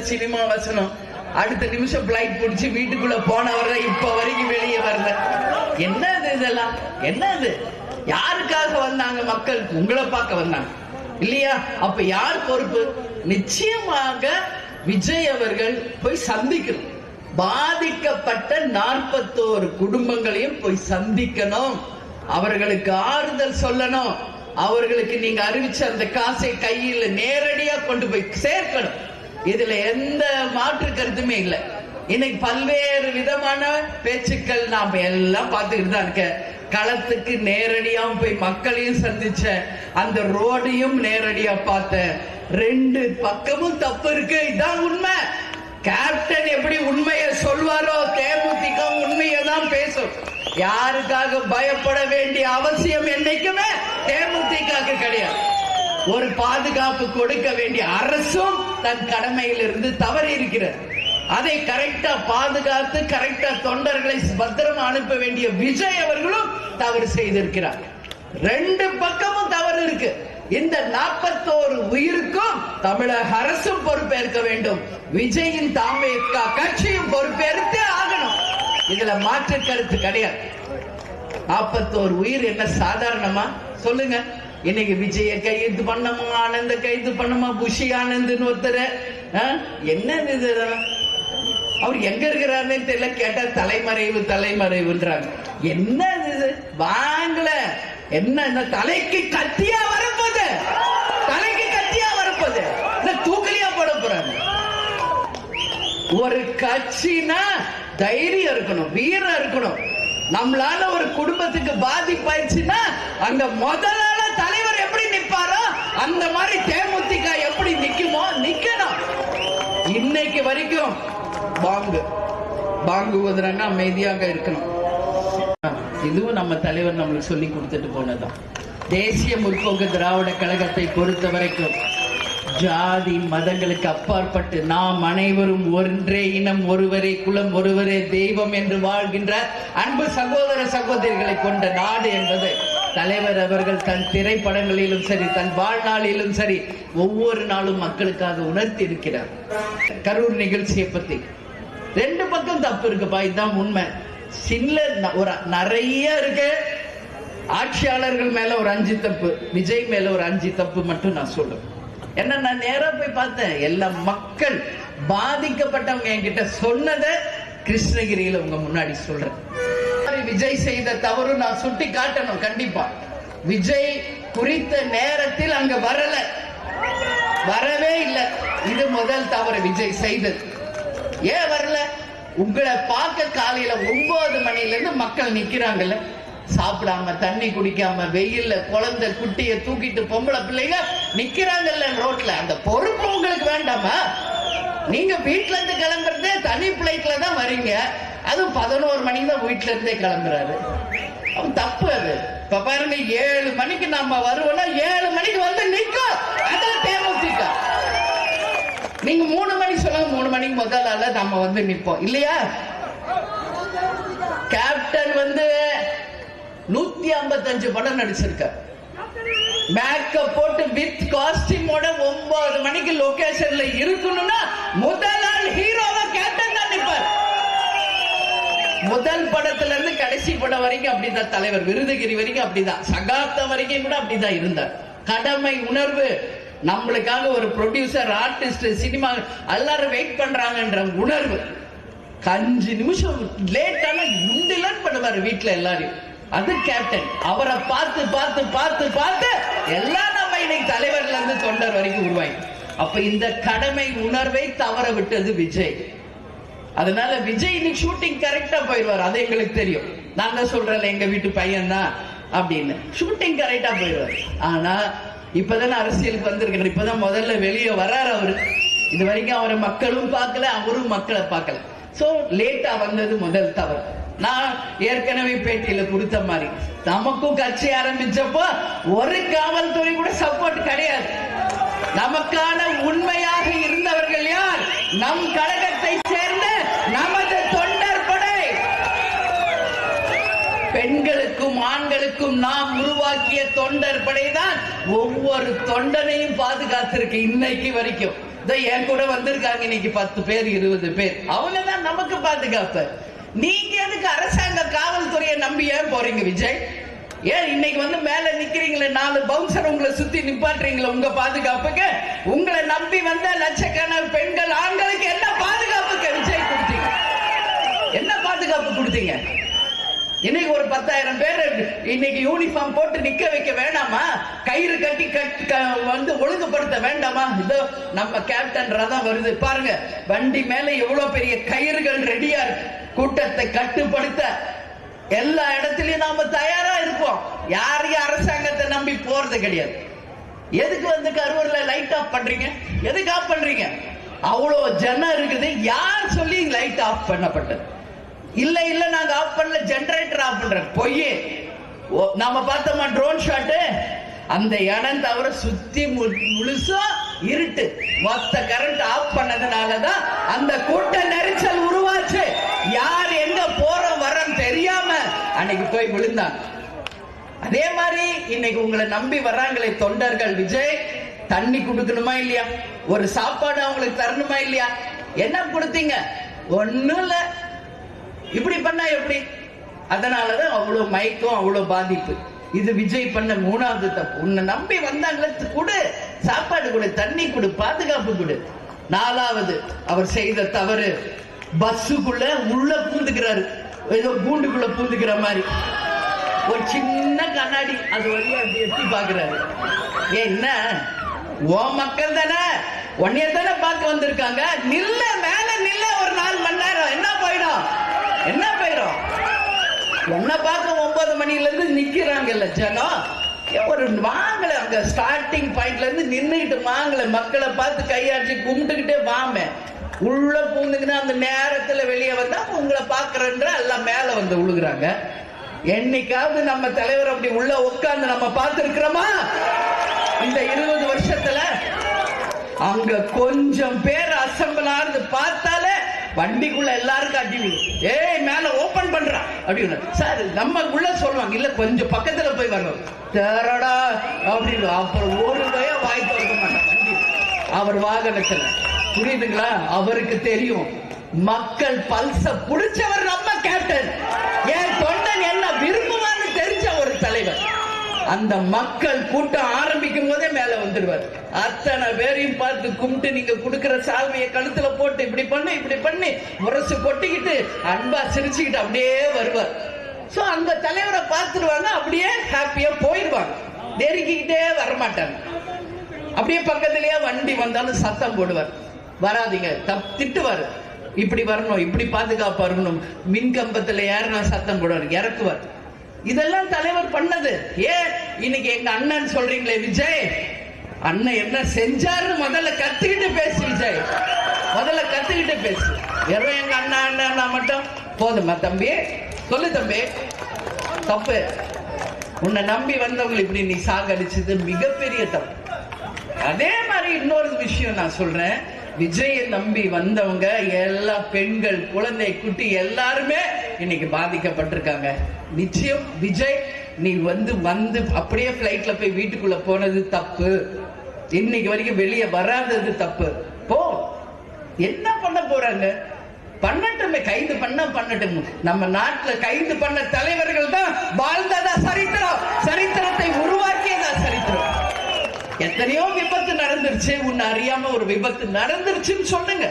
Cinema வசனம். அடுத்த நிமிஷம் பிளைட் பிடிச்சி வீட்டுக்குள்ள போனவர இப்ப வரைக்கும் வெளியே வரல. என்னது இதெல்லாம்? என்னது? யாருக்காக வந்தாங்க மக்கள்? உங்களை பார்க்க வந்தாங்க. இல்லையா? அப்ப யார் பொறுப்பு? நிச்சயமாக விஜய் அவர்கள் போய் சந்திக்கணும். பாதிக்கப்பட்ட நாற்பத்தோரு குடும்பங்களையும் போய் சந்திக்கணும். அவர்களுக்கு ஆறுதல் சொல்லணும். அவர்களுக்கு நீங்க அறிவிச்ச அந்த காசை கையில் நேரடியா கொண்டு போய் சேர்க்கணும். இதுல எந்த மாற்று கருத்துமே இல்லை. இன்னைக்கு பல்வேறு விதமான பேச்சுக்கள் நாம எல்லாம் பார்த்துக்கிட்டு தான் இருக்க களத்துக்கு நேரடியாக போய் மக்களையும் சந்திச்ச அந்த ரோடையும் நேரடியா பார்த்தேன். ரெண்டு பக்கமும் தப்பு இருக்கு. இதான் உண்மை. கேப்டன் எப்படி உண்மையை சொல்வாரோ தேமுதிக உண்மையை தான் பேசும். யாருக்காக பயப்பட வேண்டிய அவசியம் என்னைக்குமே தேமுதிக கிடையாது. ஒரு பாதுகாப்பு கொடுக்க வேண்டிய அரசும் தன் கடமையிலிருந்து தவறி இருக்கிறார் அதை கரெக்டா பாதுகாத்து கரெக்டா தொண்டர்களை பத்திரமா அனுப்ப வேண்டிய விஜய் அவர்களும் தவறு செய்திருக்கிறார். ரெண்டு பக்கமும் தவறு இருக்கு. இந்த நாற்பத்தோரு உயிருக்கும் தமிழக அரசும் பொறுப்பேற்க வேண்டும். விஜயின் தாமேக்கா கட்சியும் பொறுப்பேற்று ஆகணும். இதுல மாற்று கருத்து கிடையாது. நாற்பத்தோரு உயிர் என்ன சாதாரணமா? சொல்லுங்க. இன்னைக்கு விஜய கைது பண்ணமா ஆனந்த கைது பண்ணமா புஷி ஆனந்த்னு ஒருத்தர் என்ன இது அவர் எங்க இருக்கிறாருன்னு தெரியல கேட்டா தலைமறைவு தலைமறைவுன்றாங்க. என்ன இது? வாங்கல. என்ன இந்த தலைக்கு கத்தியா வரப்போது தலைக்கு கத்தியா வரப்போகுது? இந்த தூக்கலியா போட போறாங்க ஒரு கட்சினா தைரியம் இருக்கணும் வீரம் இருக்கணும். நம்மளால ஒரு குடும்பத்துக்கு பாதிப்பாயிடுச்சுன்னா அங்க முதல்ல அந்த மாதிரி தேமுதிக எப்படி நிக்குமோ நிக்கணும். இன்னைக்கு வரைக்கும் பாங்கு. பாங்கு ஊதுறாங்க அமைதியாக இருக்கணும். இதுவும் நம்ம தலைவர் நம்மளுக்கு சொல்லி கொடுத்துட்டு போனதுதான். தேசிய முற்போக்கு திராவிட கழகத்தை பொறுத்த வரைக்கும் ஜாதி மதங்களுக்கு அப்பாற்பட்டு நாம் அனைவரும் ஒன்றே இனம் ஒருவரே குலம் ஒருவரே தெய்வம் என்று வாழ்கின்ற அன்பு சகோதர சகோதரிகளை கொண்ட நாடு என்பது தலைவர் அவர்கள் தன் திரைப்படங்களிலும் சரி தன் வாழ்நாளிலும் சரி ஒவ்வொரு நாளும் மக்களுக்காக உணர்த்தி இருக்கிறார் கரூர் நிகழ்ச்சியை பத்தி. ரெண்டு பக்கம் தப்பு இருக்குப்பா இதுதான் உண்மை. சின்ன ஒரு நிறைய இருக்கு. ஆட்சியாளர்கள் மேல ஒரு அஞ்சு தப்பு விஜய் மேல ஒரு அஞ்சு தப்பு மட்டும் நான் சொல்லுவேன் என்ன நான் நேரா போய் பார்த்தேன் எல்லா மக்கள் பாதிக்கப்பட்டவங்க என்கிட்ட சொன்னதை கிருஷ்ணகிரியில உங்க முன்னாடி சொல்றேன். விஜய் செய்த தவறு நான் சுட்டி காட்டணும் கண்டிப்பா. விஜய் குறித்த நேரத்தில் அங்க வரல. வரவே இல்லை. இது முதல் தவறு விஜய் செய்தது. ஏன் வரல? உங்களை பார்க்க காலையில ஒன்பது மணில இருந்து மக்கள் நிக்கிறாங்கல்ல. சாப்பிடாம தண்ணி குடிக்காம வெயில்ல குழந்தை குட்டிய தூக்கிட்டு பொம்பளை பிள்ளைங்க நிக்கிறாங்கல்ல ரோட்ல. அந்த பொறுப்பு உங்களுக்கு வேண்டாமா? நீங்க வீட்டுல இருந்து கிளம்புறதே தனி பிளைட்ல தான் வரீங்க. அதுவும் பதினோரு மணிக்கு தான் வீட்ல இருந்தே கிளம்புறாரு. அவன் தப்பு அது. இப்ப பாருங்க ஏழு மணிக்கு நம்ம வருவோம்னா ஏழு மணிக்கு வந்து நிக்கும். அதான் தேமுதிக. நீங்க மூணு மணி சொல்லுங்க மூணு மணிக்கு முதல் ஆள நம்ம வந்து நிப்போம். இல்லையா? கேப்டன் வந்து நூத்தி ஐம்பத்தஞ்சு படம் நடிச்சிருக்க மேக்கப் போட்டு வித் காஸ்டியூமோட ஒன்பது மணிக்கு லொகேஷன்ல இருக்கணும்னா முதல்ல ஆள் ஹீரோவா கேப்டன் தான் நிப்பார் முதல் படத்துல இருந்து கடைசி படம் வரைக்கும் அப்படிதான் தலைவர் விருதுகிரி வரைக்கும் அப்படிதான். சகாப்தம் வரைக்கும் கூட அப்படிதான் இருந்தார். கடமை உணர்வு நம்மளுக்காக ஒரு ப்ரொடியூசர் ஆர்டிஸ்ட் சினிமா எல்லாரும் வெயிட் பண்றாங்கன்ற உணர்வு. அஞ்சு நிமிஷம் லேட்டான முண்டிலன் பண்ணுவாரு வீட்டுல எல்லாரையும். அது கேப்டன் அவரை பார்த்து பார்த்து பார்த்து பார்த்து எல்லாம் நம்ம இன்னைக்கு தலைவர்ல இருந்து தொண்டர் வரைக்கும் உருவாய் அப்ப இந்த கடமை உணர்வை தவற விட்டது விஜய். அதனால விஜய் இன்னைக்கு ஷூட்டிங் கரெக்டா போயிடுவார். அது எங்களுக்கு தெரியும். நான் தான் எங்க வீட்டு பையன் தான் அப்படின்னு. ஷூட்டிங் கரெக்டா போயிடுவார். ஆனா இப்பதானே அரசியலுக்கு வந்திருக்கிறார் இப்பதான் முதல்ல வெளியே வர்றாரு அவரு. இது வரைக்கும் அவரை மக்களும் பார்க்கல அவரும் மக்களை பார்க்கல. சோ லேட்டா வந்தது முதல் தவறு. நான் ஏற்கனவே பேட்டியில கொடுத்த மாதிரி நமக்கும் கட்சி ஆரம்பிச்சப்போ ஒரு காவல்துறை கூட சப்போர்ட் கிடையாது. நமக்கான உண்மையாக இருந்தவர்கள் யார்? நம் கழகத்தை சேர்ந்த நமது தொண்டர் படை மான்களுக்கும் ஆண்களுக்கும் நாம் உருவாக்கிய தொண்டர் படைதான் ஒவ்வொரு தொண்டனையும் பாதுகாத்திருக்கு இன்னைக்கு வரைக்கும். இதோ என் கூட வந்திருக்காங்க இன்னைக்கு பத்து பேர் இருபது பேர். அவங்க தான் நமக்கு பாதுகாப்பு. நீங்க எதுக்கு அரசாங்க காவல்துறையை நம்பி ஏன் போறீங்க விஜய்? ஏன் இன்னைக்கு வந்து மேல நிக்கிறீங்களே நாலு பவுன்சர் உங்களை சுத்தி நிப்பாட்டுறீங்களே உங்க பாதுகாப்புக்கு? உங்களை நம்பி வந்த லட்சக்கணக்கான பெண்கள் ஆண்களுக்கு என்ன பாதுகாப்புக்கு விஜய் கொடுத்தீங்க? என்ன பாதுகாப்பு கொடுத்தீங்க? இன்னைக்கு ஒரு பத்தாயிரம் பேர் இன்னைக்கு யூனிஃபார்ம் போட்டு நிக்க வைக்க வேண்டாமா கயிறு கட்டி கட் க- வந்து ஒழுங்குபடுத்த வேண்டாமா? இதோ நம்ம கேப்டன் ரதம் வருது. பாருங்க வண்டி மேல எவ்வளவு பெரிய கயிறுகள் ரெடியா இருக்கு. கூட்டத்தை கட்டுப்படுத்த எல்லா இடத்துலயும் நாம தயாரா இருப்போம். யாரையும் அரசாங்கத்தை நம்பி போறது கிடையாது. எதுக்கு வந்து கரூர்ல லைட் ஆஃப் பண்றீங்க? எதுக்கு ஆஃப் பண்றீங்க? அவ்வளோ ஜனம் இருக்குது. யார் சொல்லி லைட் ஆஃப் பண்ணப்பட்டது? இல்ல இல்ல நாங்க ஆஃப் பண்ணல ஜெனரேட்டர் ஆஃப் பண்றோம் பொய் ஓ, நாம பார்த்தோமா ட்ரோன் ஷாட் அந்த இடம் தவிர சுத்தி மு- இருட்டு. மொத்த கரண்ட் ஆஃப் பண்ணதுனாலதான் அந்த கூட்ட நெரிச்சல் உருவாச்சு. யார் எங்க போறோம் வரோம் தெரியாம அன்னைக்கு போய் விழுந்தாங்க அதே மாதிரி இன்னைக்கு உங்களை நம்பி வர்றாங்களே தொண்டர்கள் விஜய் தண்ணி கொடுக்கணுமா இல்லையா? ஒரு சாப்பாடு அவங்களுக்கு தரணுமா இல்லையா? என்ன கொடுத்தீங்க? ஒண்ணும் இல்லை. இப்படி பண்ணா எப்படி? அதனாலதான் அவ்வளவு மயக்கம் அவ்வளவு பாதிப்பு. இது விஜய் பண்ண மூணாவது தப்பு. உன்னை நம்பி வந்தாங்களே கொடு சாப்பாடு கொடு தண்ணி கொடு பாதுகாப்பு கொடு. நாலாவது அவர் செய்த தவறு. பஸ்ஸுக்குள்ள உள்ள பூந்துக்கிறாரு. ஏதோ கூண்டுக்குள்ள பூந்துக்கிற மாதிரி. ஒரு சின்ன கண்ணாடி அது வழியா எட்டி பாக்குறாரு என்ன? ஓ மக்கள் தானே? உன்னைய தானே பார்க்க வந்திருக்காங்க? நில்ல நில்ல ஒரு நாலு மணி நேரம் என்ன போயிடும் என்ன போயிடும் உன்னை பார்க்க ஒன்பது மணில இருந்து நிக்கிறாங்கல்ல ஜனம் ஒரு வாங்கல அங்க ஸ்டார்டிங் பாயிண்ட்ல இருந்து நின்னுகிட்டு வாங்கல மக்களை பார்த்து கையாட்சி கும்பிட்டுக்கிட்டே வாமே. உள்ள பூந்துக்கினா அந்த நேரத்துல வெளியே வந்தா உங்களை பாக்குறன்ற எல்லாம் மேல வந்து விழுகுறாங்க என்னைக்காவது நம்ம தலைவர் அப்படி உள்ள உட்கார்ந்து நம்ம பார்த்திருக்கிறோமா? இந்த இருபது வருஷத்துல அங்க கொஞ்சம் பேர் அசம்பிள் ஆனது பார்த்தாலே வண்டிக்குள்ள எல்லாரும் காட்டி ஏய் மேல ஓபன் பண்றான் அப்படின்னு சார் நம்ம உள்ள சொல்லுவாங்க. இல்ல கொஞ்சம் பக்கத்துல போய் வரணும். தேரடா அப்படின்னு அப்புறம் ஒரு பய வாய் திறக்க மாட்டான். வண்டி. அவர் வாகனத்துல. புரியுதுங்களா? அவருக்கு தெரியும். மக்கள் பல்ச புடிச்சவர் நம்ம கேப்டன் ஏன் தொண்டன் என்ன விரும்புவான்னு தெரிஞ்ச ஒரு தலைவர். அந்த மக்கள் கூட்டம் ஆரம்பிக்கும் போதே மேல வந்துடுவார். அத்தனை பேரையும் பார்த்து கும்பிட்டு நீங்க கொடுக்கிற சால்வையை கழுத்துல போட்டு இப்படி பண்ணு இப்படி பண்ணி முரசு கொட்டிக்கிட்டு அன்பா சிரிச்சுக்கிட்டு அப்படியே வருவார். சோ அந்த தலைவரை பார்த்துருவாங்க அப்படியே ஹாப்பியா போயிடுவாங்க. நெருக்கிக்கிட்டே வரமாட்டாங்க. அப்படியே பக்கத்திலேயே வண்டி வந்தாலும் சத்தம் போடுவார். வராதீங்க தப் திட்டுவார். இப்படி வரணும் இப்படி பாதுகாப்பா இருக்கணும். மின் கம்பத்துல ஏறினா சத்தம் போடுவார் இறக்குவார். இதெல்லாம் தலைவர் பண்ணது. ஏன்? இன்னைக்கு எங்க அண்ணன் சொல்றீங்களே விஜய் அண்ணன் என்ன செஞ்சாருன்னு முதல்ல கத்துக்கிட்டு பேசு விஜய். முதல்ல கத்துக்கிட்டு பேசு. வெறும் எங்க அண்ணா அண்ணா மட்டும். போதுமா தம்பி? சொல்லு தம்பி. தப்பு. உன்னை நம்பி வந்தவங்களை இப்படி நீ சாகடிச்சது மிகப்பெரிய தப்பு. அதே மாதிரி இன்னொரு விஷயம் நான் சொல்றேன். விஜயை நம்பி வந்தவங்க எல்லா பெண்கள் குழந்தை குட்டி எல்லாருமே இன்னைக்கு பாதிக்கப்பட்டிருக்காங்க. நிச்சயம் விஜய் நீ வந்து வந்து அப்படியே பிளைட்ல போய் வீட்டுக்குள்ள போனது தப்பு. இன்னைக்கு வரைக்கும் வெளியே வராதது தப்பு. போ. என்ன பண்ண போறாங்க? பண்ணட்டுமே கைது பண்ண பண்ணட்டும். நம்ம நாட்டுல கைது பண்ண தலைவர்கள் தான் வாழ்ந்ததா சரித்திரம். சரித்திரத்தை உருவாக்கியதா சரித்திரம். எத்தனையோ விபத்து நடந்துருச்சு. உன்னை அறியாம ஒரு விபத்து நடந்துருச்சுன்னு சொல்லுங்க.